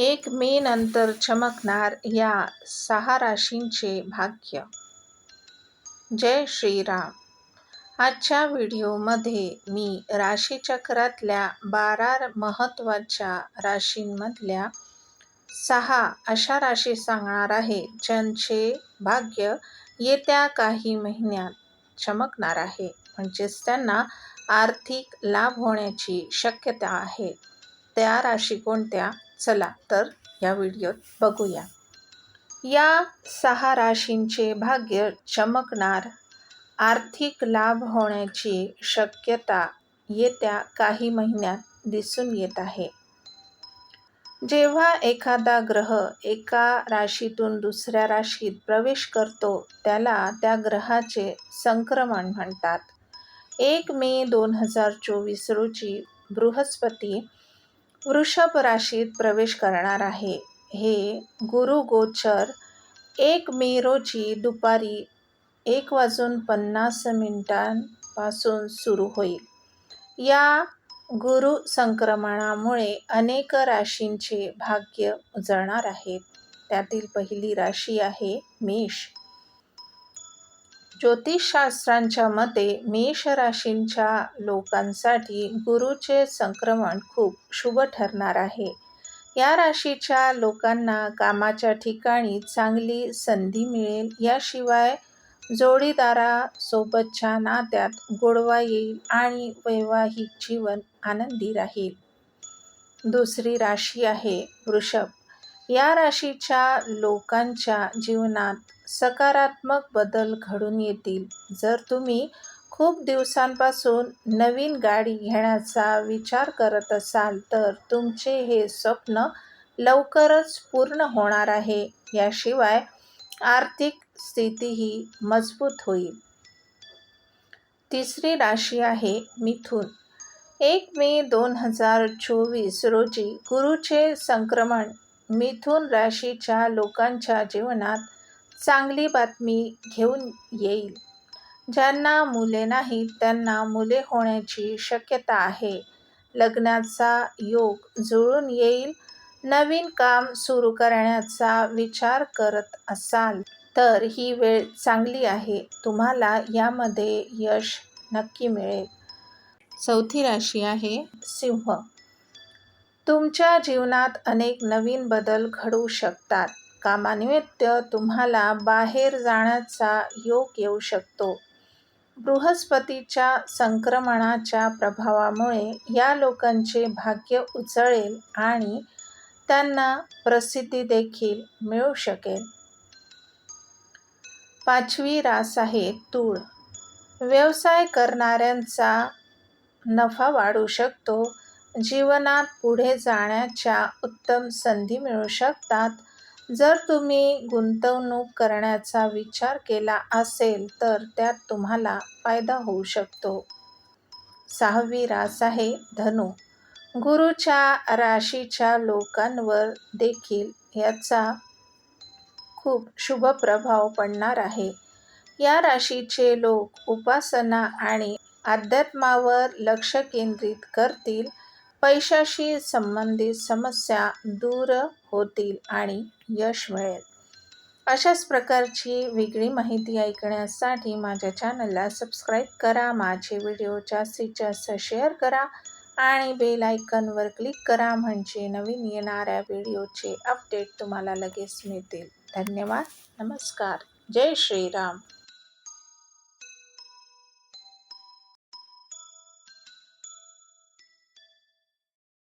एक मे नंतर चमकणार या सहा राशींचे भाग्य. जय श्रीराम. आजच्या व्हिडिओमध्ये मी राशीचक्रातल्या बारा महत्त्वाच्या राशींमधल्या सहा अशा राशी सांगणार आहे ज्यांचे भाग्य येत्या काही महिन्यात चमकणार आहे. म्हणजेच त्यांना आर्थिक लाभ होण्याची शक्यता आहे. त्या राशी कोणत्या? चला तर या व्हिडिओत बघूया. या सहा राशींचे भाग्य चमकणार. आर्थिक लाभ होण्याची शक्यता येत्या काही महिन्यात दिसून येत आहे. जेव्हा एखादा ग्रह एका राशीतून दुसऱ्या राशीत प्रवेश करतो त्याला त्या ग्रहाचे संक्रमण म्हणतात. एक मे दोन हजार चोवीस रोजी बृहस्पती वृषभ राशीत प्रवेश करणार आहे. हे गुरु गोचर एक मे रोजी दुपारी एक वाजून पन्नास मिनिटांपासून सुरू होईल. या गुरु संक्रमणामुळे अनेक राशींचे भाग्य उजळणार आहेत. त्यातील पहिली राशी आहे मेष. ज्योतिषशास्त्रांच्या मते मेष राशींच्या लोकांसाठी गुरुचे संक्रमण खूप शुभ ठरणार आहे. या राशीच्या लोकांना कामाच्या ठिकाणी चांगली संधी मिळेल. याशिवाय जोडीदारासोबतच्या नात्यात गोडवा येईल आणि वैवाहिक जीवन आनंदी राहील. दुसरी राशी आहे वृषभ. या राशीच्या लोकांच्या जीवनात सकारात्मक बदल घडून येतील. जर तुम्ही खूप दिवसांपासून नवीन गाडी घेण्याचा विचार करत असाल तर तुमचे हे स्वप्न लवकरच पूर्ण होणार आहे. याशिवाय आर्थिक स्थितीही मजबूत होईल. तिसरी राशी आहे मिथुन. एक मे दोन हजार चोवीस रोजी गुरुचे संक्रमण मिथुन राशीच्या लोकांच्या जीवनात चांगली बातमी घेऊन येईल. ज्यांना मुले नाहीत त्यांना मुले होण्याची शक्यता आहे. लग्नाचा योग जुळून येईल. नवीन काम सुरू करण्याचा विचार करत असाल तर ही वेळ चांगली आहे. तुम्हाला यामध्ये यश नक्की मिळेल. चौथी राशी आहे सिंह. तुमच्या जीवनात अनेक नवीन बदल घडू शकतात. कामानिमित्त तुम्हाला बाहेर जाण्याचा योग येऊ शकतो. बृहस्पतीच्या संक्रमणाच्या प्रभावामुळे या लोकांचे भाग्य उचळेल आणि त्यांना प्रसिद्धी देखील मिळू शकेल. पाचवी रास आहे तूळ. व्यवसाय करणाऱ्यांचा नफा वाढू शकतो. जीवनात पुढे जाण्याच्या उत्तम संधी मिळू शकतात. जर तुम्ही गुंतवणूक करण्याचा विचार केला असेल तर त्यात तुम्हाला फायदा होऊ शकतो. सहावी रास आहे धनु. गुरुच्या राशीच्या लोकांवर देखील याचा खूप शुभ प्रभाव पडणार आहे. या राशीचे लोक उपासना आणि अध्यात्मावर लक्ष केंद्रित करतील. पैशाशी संबंधित समस्या दूर होतील आणि यश मिळेल. अशाच प्रकारची वेगळी माहिती ऐकण्यासाठी माझ्या चॅनलला सबस्क्राईब करा माझे व्हिडिओ जास्तीत जास्त शेअर करा आणि बेल आयकनवर क्लिक करा म्हणजे नवीन येणाऱ्या व्हिडिओचे अपडेट तुम्हाला लगेच मिळतील. धन्यवाद. नमस्कार. जय श्रीराम.